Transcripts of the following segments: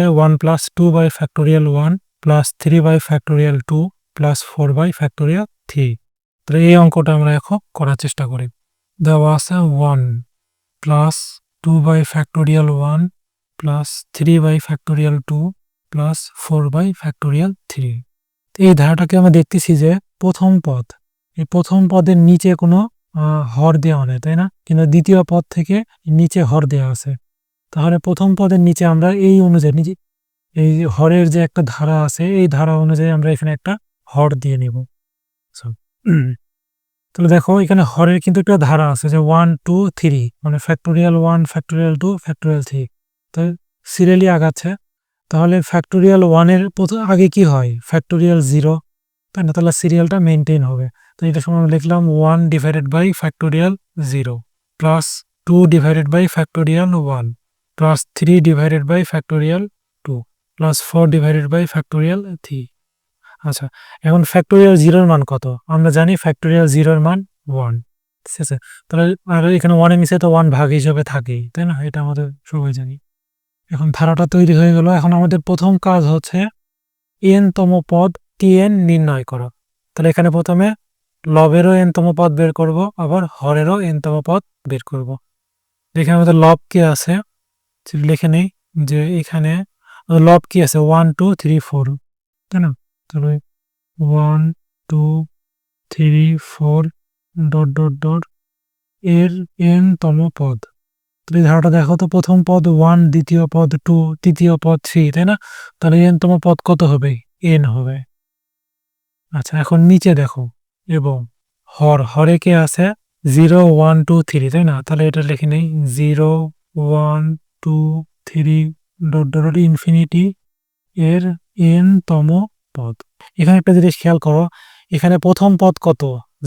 আছে one plus two by factorial one plus three by factorial two plus four by factorial three তাহলে এই অঙ্কটা আমরা এখন করার চেষ্টা করি। দেওয়া আছে one plus two by factorial one plus three by factorial two plus four by factorial three এই ধারাটাকে আমরা দেখতেছি যে প্রথম পদ, এই প্রথম পদের নিচে কোনো হর দেওয়া নেই, তাই না? কিন্তু দ্বিতীয় পদ থেকে নিচে হর দেওয়া আছে। তাহলে প্রথম পদের নিচে আমরা এই অনুযায়ী নিজে এই হরের যে একটা ধারা আছে, এই ধারা অনুযায়ী আমরা এখানে একটা হর দিয়ে নিব। তাহলে দেখো এখানে হরের কিন্তু একটা ধারা আছে যে ওয়ান টু থ্রি মানে factorial one factorial two factorial three তো সিরিয়ালি আগাচ্ছে। তাহলে ফ্যাক্টোরিয়াল ওয়ানের প্রথম আগে কি হয়? ফ্যাক্টোরিয়াল জিরো তাই না? তাহলে সিরিয়ালটা মেনটেন হবে। তো এটা সময় আমরা লিখলাম one divided by factorial zero plus two divided by factorial one plus three divided by factorial two plus four divided by factorial three আচ্ছা এখন ফ্যাক্টোরিয়াল জিরোর মান কত? আমরা জানি ফ্যাক্টোরিয়াল জিরোর মান ওয়ান ঠিক আছে? তাহলে আর এখানে ওয়ানের নিচে তো ওয়ান ভাগ হিসেবে থাকেই, তাই না? এটা আমাদের সবাই জানি। এখন ধারাটা তৈরি হয়ে গেল। এখন আমাদের প্রথম কাজ হচ্ছে এন তম পদ টি এন নির্ণয় করা। তাহলে এখানে প্রথমে লবেরও এন তম পদ বের করব, আবার হরেরও এন তম পদ বের করব। এখানে আমাদের লব কি আছে। লিখে নেই, যে এখানে লব কি আছে? ওয়ান টু থ্রি ফোর তাই না? তাহলে one two three four dot dot dot এর এন তম পদ। তাহলে ধারাটা দেখো তো, প্রথম পদ ওয়ান দ্বিতীয় পদ টু তৃতীয় পদ থ্রি তাই না? তাহলে এন তম পদ কত হবে? এন হবে। আচ্ছা এখন নিচে দেখো, এবং হর, হরে কে আছে? জিরো ওয়ান টু থ্রি তাই না? তাহলে এটা লিখে নেই zero one two three dot dot infinity এর এন তম পদ। এখানে একটা জিনিস খেয়াল করো, এখানে প্রথম পদ কত?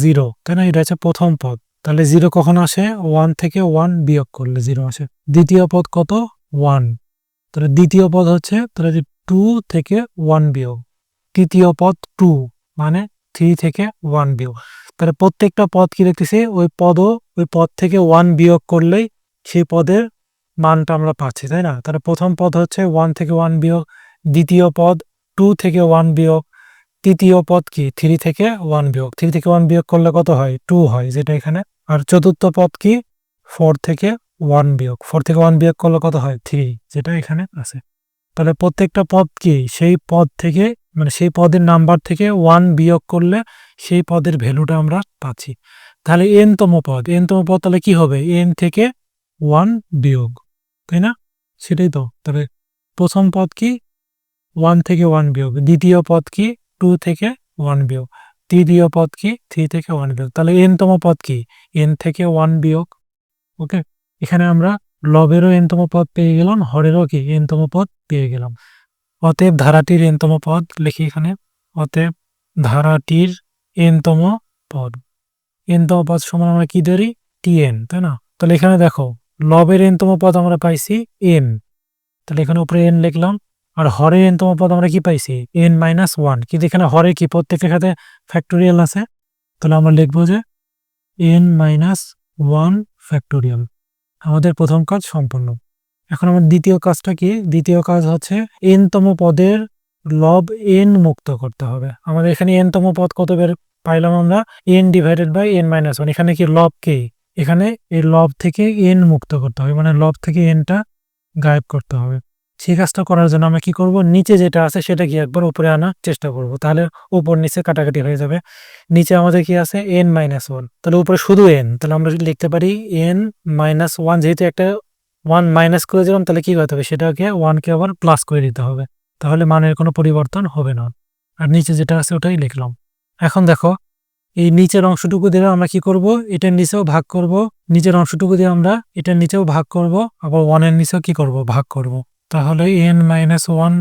জিরো তাই না এটা হচ্ছে প্রথম পদ। তাহলে জিরো কখন আসে? ওয়ান থেকে ওয়ান বিয়োগ করলে জিরো আসে। দ্বিতীয় পদ কত? ওয়ান তাহলে দ্বিতীয় পদ হচ্ছে, তাহলে টু থেকে ওয়ান বিয়োগ। তৃতীয় পদ টু মানে থ্রি থেকে ওয়ান বিয়োগ। তাহলে প্রত্যেকটা পদ কি দেখতেছি? ওই পদও ওই পদ থেকে ওয়ান বিয়োগ করলেই সেই পদের মানটা আমরা পাচ্ছি, তাই না? তাহলে প্রথম পদ হচ্ছে ওয়ান থেকে ওয়ান বিয়োগ, দ্বিতীয় পদ টু থেকে ওয়ান বিয়োগ, তৃতীয় পদ কি? থ্রি থেকে ওয়ান বিয়োগ। থ্রি থেকে ওয়ান বিয়োগ করলে কত হয়? টু হয় যেটা এখানে। আর চতুর্থ পদ কি? ফোর থেকে ওয়ান বিয়োগ। ফোর থেকে ওয়ান বিয়োগ করলে কত হয়? থ্রি যেটা এখানে আছে। তাহলে প্রত্যেকটা পদ কি? সেই পদ থেকে মানে সেই পদের নাম্বার থেকে ওয়ান বিয়োগ করলে সেই পদের ভ্যালুটা আমরা পাচ্ছি। তাহলে এনতম পদ। এনতম পদ তাহলে কি হবে? এন থেকে ওয়ান বিয়োগ। তাই না? সেটাই তো। তবে প্রথম পদ কি? ওয়ান থেকে ওয়ান বিয়োগ। দ্বিতীয় পদ কি? টু থেকে ওয়ান বিয়োগ। তৃতীয় পদ কি? থ্রি থেকে ওয়ান বিয়োগ। তাহলে এন তম পদ কি? এন থেকে ওয়ান বিয়োগ। ওকে এখানে আমরা লবেরও এন তম পদ পেয়ে গেলাম, হরেরও কি? এন তম পদ পেয়ে গেলাম। অতএব ধারাটির এন তম পদ লিখি এখানে। অতএব ধারাটির এন তম পদ। এন তম পদ সমান আমরা কি ধরি? টি এন তাই না? তাহলে এখানে দেখো লবের এনতম পদ আমরা পাইছি এন। তাহলে এখানে উপরে এন লিখলাম, আর হরের এন তম পদ আমরা কি পাইছি? এন মাইনাস ওয়ান কিন্তু এখানে হরে কি? প্রত্যেকের সাথে ফ্যাক্টোরিয়াল আছে। তাহলে আমরা লিখব যে এন মাইনাস ওয়ান ফ্যাক্টোরিয়াল আমাদের প্রথম কাজ সম্পন্ন এখন আমার দ্বিতীয় কাজটা কি? দ্বিতীয় কাজ হচ্ছে এনতম পদের লব এন মুক্ত করতে হবে। আমাদের এখানে এনতম পদ কত বের পাইলাম আমরা? N divided by n minus one এখানে কি লব কে? এখানে এই লব থেকে এন মুক্ত করতে হবে মানে লব থেকে এনটা গায়েব করতে হবে। সেই কাজটা করার জন্য আমরা কি করব? নিচে যেটা আছে সেটা কি একবার উপরে আনার চেষ্টা করব, তাহলে উপর নিচে কাটাকাটি হয়ে যাবে। নিচে আমাদের কি আছে? N minus one. তাহলে উপরে শুধু এন, তাহলে আমরা লিখতে পারি এন মাইনাস ওয়ান, যেহেতু একটা ওয়ান মাইনাস করে দিলাম, তাহলে কি করতে হবে? সেটাকে ওয়ানকে আবার প্লাস করে দিতে হবে, তাহলে মানের কোনো পরিবর্তন হবে না। আর নিচে যেটা আছে ওটাই লিখলাম। এখন দেখো এই নিচের অংশটুকু দিয়ে আমরা কি করব? এটার নিচেও ভাগ করব। নিচের অংশটুকু দিয়ে আমরা এটার নিচেও ভাগ করব। আবার ওয়ানের নিচেও কি করব? ভাগ করব। তাহলে n minus one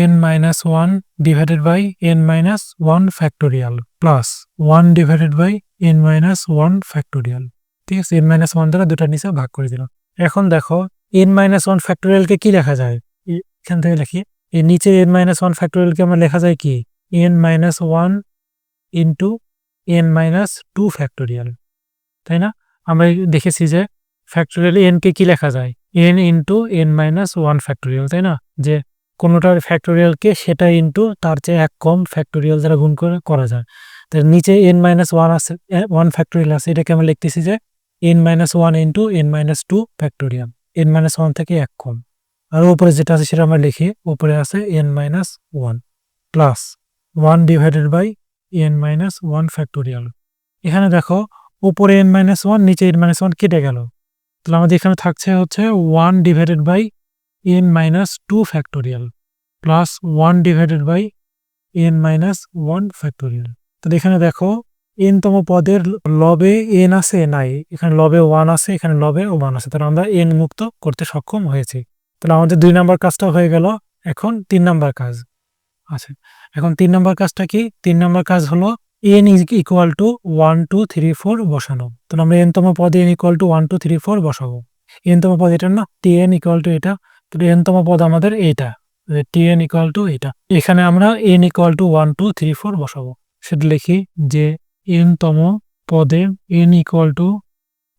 n minus one divided by n minus one factorial plus one divided by n minus one factorial ঠিক আছে এন মাইনাস ওয়ান দ্বারা দুটার নিচে ভাগ করে দিলাম। এখন দেখো এন মাইনাস ওয়ান ফ্যাক্টোরিয়ালকে কি লেখা যায়? এখান থেকে লিখি। এই নিচে এন মাইনাস ওয়ান ফ্যাক্টোরিয়ালকে আমরা লেখা যায় কি? N minus one into n minus two factorial তাই না? আমরা দেখেছি যে ফ্যাক্টোরিয়াল এনকে কি লেখা যায়? N into n minus one factorial তাই না? যে কোনোটার ফ্যাক্টোরিয়ালকে সেটা ইনটু তার চেয়ে এক কম ফ্যাক্টোরিয়াল দ্বারা গুণ করে করা যায়। তো নিচে এন মাইনাস ওয়ান আছে ওয়ান ফ্যাক্টোরিয়াল আছে, এটাকে আমরা লিখতেছি যে n minus one into n minus two factorial n minus one থেকে এক কম। আর উপরে যেটা আছে সেটা আমরা লিখি, উপরে আছে n minus one plus one divided by n minus one factorial এখানে দেখো, উপরে এন মাইনাস ওয়ান নিচে এন মাইনাস ওয়ান কেটে গেল। তাহলে আমাদের এখানে থাকছে হচ্ছে one divided by n minus two factorial plus one divided by n minus one factorial তাহলে এখানে দেখো এন তম পদের লবে এন আছে? নাই। এখানে লবে ওয়ান আছে, এখানে লবে ওয়ান আছে। তাহলে আমরা এন মুক্ত করতে সক্ষম হয়েছি। তাহলে আমাদের দুই নাম্বার কাজটা হয়ে গেল, এখন তিন নাম্বার কাজ। আচ্ছা। এখন তিন নাম্বার কাজটা কি? তিন নম্বর কাজ হলো n is equal to one two three four বসানো। তাহলে আমরা এন তম পদে n equal to one two three four বসাবো। এনতম পদ এটা না টি এন ইকুয়াল টু এটা। তাহলে এন তম পদ আমাদের এইটা টি এন ইকুয়াল টু এটা। এখানে আমরা n equal to one two three four বসাবো। সেটা লিখি যে এনতম পদে n equal to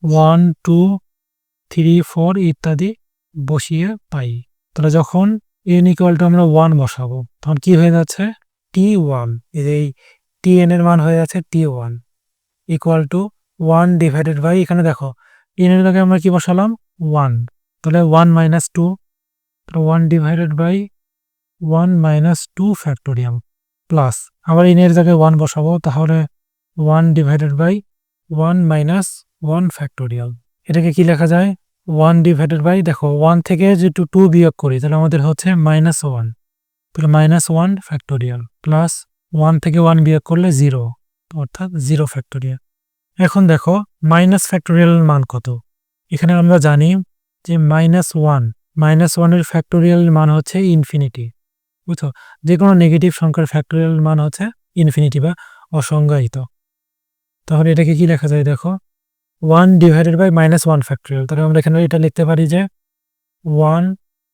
one two three four ইত্যাদি বসিয়ে পাই। তাহলে যখন এন ইকুয়াল টু আমরা ওয়ান বসাবো, তখন কি হয়ে যাচ্ছে? টি ওয়ান এই টি এন এর মান হয়ে যাচ্ছে T one equal to one divided by এখানে দেখো এন এর আগে আমরা কি বসালাম? ওয়ান তাহলে one minus two one divided by one minus two factorial plus আবার এন এর জায়গায় ওয়ান বসাবো, তাহলে one divided by one minus one factorial এটাকে কি লেখা যায়? ওয়ান ডিভাইডেড বাই দেখো ওয়ান থেকে যে টু টু বিয়োগ করি, তাহলে আমাদের হচ্ছে minus one minus one factorial plus one থেকে ওয়ান বিয়োগ করলে জিরো অর্থাৎ জিরো ফ্যাক্টোরিয়াল এখন দেখো মাইনাস ফ্যাক্টোরিয়াল মান কত? এখানে আমরা জানি যে মাইনাস ওয়ান মাইনাস ওয়ানের ফ্যাক্টোরিয়াল মান হচ্ছে ইনফিনিটি বুঝছ? যে কোনো নেগেটিভ সংখ্যার ফ্যাক্টোরিয়াল মান হচ্ছে ইনফিনিটি বা অসংজ্ঞায়িত। তাহলে এটাকে কি লেখা যায় দেখো? One divided by minus one factorial তাহলে আমরা এখানে এটা লিখতে পারি যে ওয়ান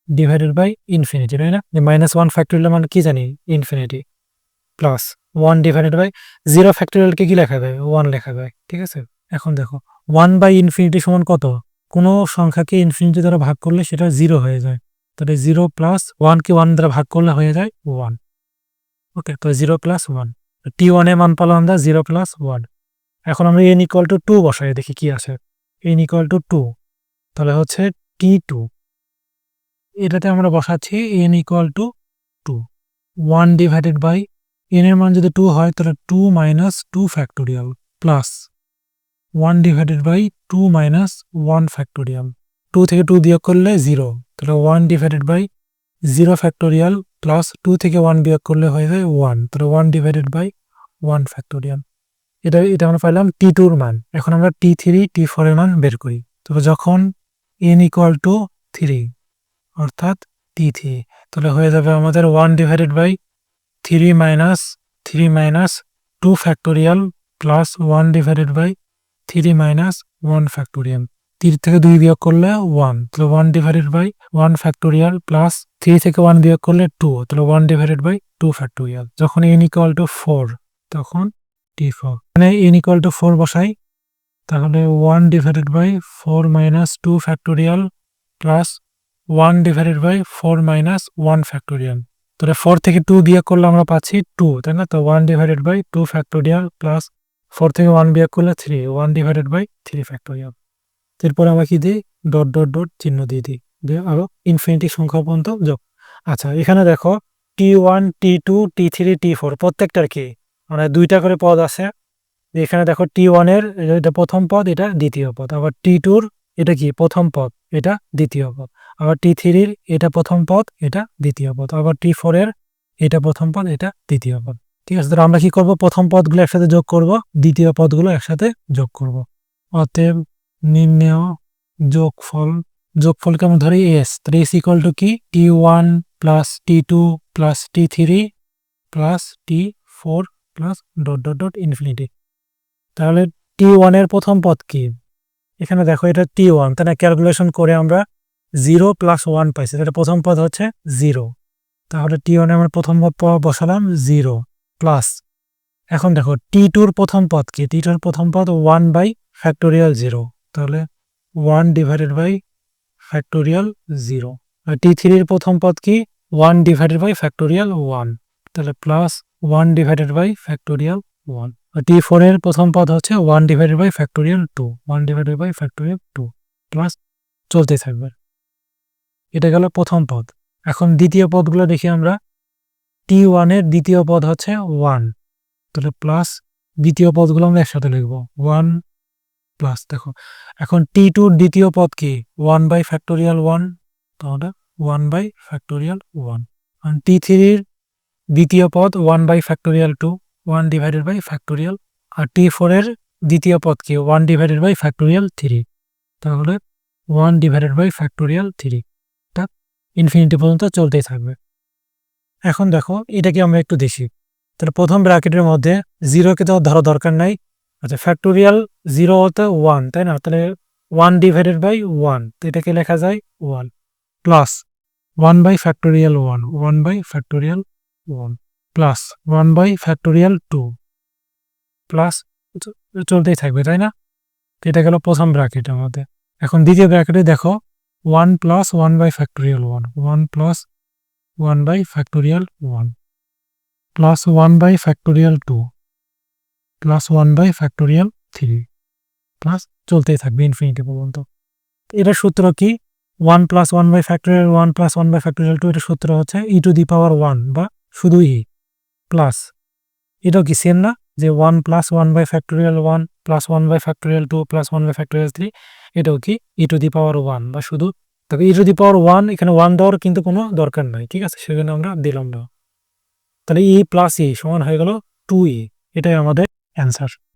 ডিভাইডেড বাই ইনফিনিটি তাই না? যে মাইনাস ওয়ান ফ্যাক্টোরিয়াল মানে কি জানি? Infinity plus one divided by zero ফ্যাক্টোরিয়ালকে কি লেখা যায়? ওয়ান লেখা যায়, ঠিক আছে? এখন দেখো ওয়ান বাই ইনফিনিটি সমান কত? কোনো সংখ্যাকে ইনফিনিটি দ্বারা ভাগ করলে সেটা জিরো হয়ে যায়। তাহলে জিরো প্লাস ওয়ানকে ওয়ান দ্বারা ভাগ করলে হয়ে যায় ওয়ান ওকে তো জিরো প্লাস ওয়ান টি ওয়ানের মান পালাম আমরা জিরো প্লাস ওয়ান এখন আমরা এন ইকুয়াল টু টু বসাই, দেখি কি আছে। এন ইকুয়াল টু টু তাহলে হচ্ছে টি টু এটাতে আমরা বসাচ্ছি n equal to two one divided by n এর মান যদি টু হয়, তাহলে two minus two factorial plus one divided by two minus one factorial two থেকে টু বিয়োগ করলে জিরো তাহলে one divided by zero factorial plus two থেকে ওয়ান বিয়োগ করলে হয়ে যায় ওয়ান তাহলে one divided by one factorial এটা এটা আমরা পাইলাম টি টুর মান। এখন আমরা টি থ্রি টি ফোরের মান বের করি। তবে যখন এন ইকুয়াল টু থ্রি অর্থাৎ থ্রি তাহলে হয়ে যাবে আমাদের one divided by three minus three minus two factorial plus one divided by three minus one factorial তিন থেকে দুই বিয়োগ করলে ওয়ান তাহলে one divided by one factorial plus three থেকে ওয়ান বিয়োগ করলে টু তাহলে one divided by two factorial যখন এন ইকুয়াল টু ফোর তখন টি ফোর মানে এন ইকুয়াল টু ফোর বসাই, তাহলে one divided by four minus two factorial plus one divided by four minus one factorial তাহলে four থেকে two বিয়োগ করলে আমরা পাচ্ছি টু তাই না? তো one divided by two factorial plus four থেকে ওয়ান বিয়োগ করলে three one divided by three factorial এরপরে আমরা কি দিই? ডট ডট ডট চিহ্ন দিয়ে দিই। দিয়ে আরও ইনফিনিটি সংখ্যা পর্যন্ত যোগ। আচ্ছা এখানে দেখো T one T two T three T four প্রত্যেকটার কি? মানে দুইটা করে পদ আছে। এখানে দেখো টি ওয়ানের এটা প্রথম পদ, এটা দ্বিতীয় পদ। আবার টি টুর এটা কি? প্রথম পদ, এটা দ্বিতীয় পদ। আবার টি থ্রির এটা প্রথম পদ, এটা দ্বিতীয় পদ। আবার টি ফোরের এটা প্রথম পদ, এটা দ্বিতীয় পদ। ঠিক আছে, তাহলে আমরা কি করব? প্রথম পদগুলো একসাথে যোগ করব, দ্বিতীয় পদগুলো একসাথে যোগ করব। অতএব নির্ণেয় যোগফল যোগফলকে আমরা ধরি এস তাহলে এস ইকুয়াল টু কি? T one plus T two plus T three plus T four plus dot dot dot infinity তাহলে টি ওয়ানের প্রথম পদ কি? এখানে দেখো এটা টি ওয়ান তাহলে ক্যালকুলেশন করে আমরা জিরো প্লাস ওয়ান পাইছি। তাহলে প্রথম পদ হচ্ছে জিরো তাহলে টি ওয়ানে আমরা প্রথম পদ বসালাম জিরো প্লাস এখন দেখো টি টুর প্রথম পদ কি? টি টুর প্রথম পদ ওয়ান বাই ফ্যাক্টোরিয়াল জিরো তাহলে one divided by factorial zero আর টি থ্রির প্রথম পদ কি? One divided by factorial one তাহলে plus one divided by factorial one T ফোরের প্রথম পদ হচ্ছে one divided by factorial two one divided by factorial two plus চলতে থাকবে। এটা গেল প্রথম পদ। এখন দ্বিতীয় পদগুলো দেখি আমরা। টি ওয়ানের দ্বিতীয় পদ হচ্ছে ওয়ান তাহলে প্লাস দ্বিতীয় পদগুলো আমরা একসাথে লিখব। ওয়ান প্লাস দেখো। এখন টি টুর দ্বিতীয় পদ কি? ওয়ান বাই ফ্যাক্টোরিয়াল ওয়ান তাহলে ওয়ান বাই ফ্যাক্টোরিয়াল ওয়ান আর টি থ্রির দ্বিতীয় পদ one by factorial two one divided by factorial আর টি ফোরের দ্বিতীয় পদ কি? One divided by factorial three তাহলে one divided by factorial three infinity পর্যন্ত চলতেই থাকবে। এখন দেখো, এটাকে আমরা একটু দেখি। তাহলে প্রথম ব্র্যাকেটের মধ্যে জিরোকে তো ধরা দরকার নাই। আচ্ছা ফ্যাক্টোরিয়াল জিরো হতে ওয়ান তাই না? তাহলে ওয়ান ডিভাইডেড বাই ওয়ান তো এটাকে লেখা যায় one plus one by factorial one one by factorial one plus one by factorial two plus চলতেই থাকবে, তাই না? এটা গেল প্রথম ব্র্যাকেটের মধ্যে। এখন দ্বিতীয় ব্র্যাকেটে দেখো one plus one by factorial one one plus one by factorial one plus one by factorial two plus one by factorial three plus চলতেই থাকবে ইনফিনিটি পর্যন্ত। এটার সূত্র কি? One plus one by factorial one plus one by factorial two এটার সূত্র হচ্ছে ই to the power one বা শুধু ই প্লাস এটাও কি সেম না? যে one plus one by factorial one plus one by factorial two plus one by factorial three এটাও কি? ই টু দি পাওয়ার ওয়ান বা শুধু তবে e to the power one এখানে ওয়ান দেওয়ার কিন্তু কোনো দরকার নাই, ঠিক আছে? সেজন্য আমরা দিলাম না। তাহলে ই প্লাস ই সমান হয়ে গেল টু ই এটাই আমাদের অ্যান্সার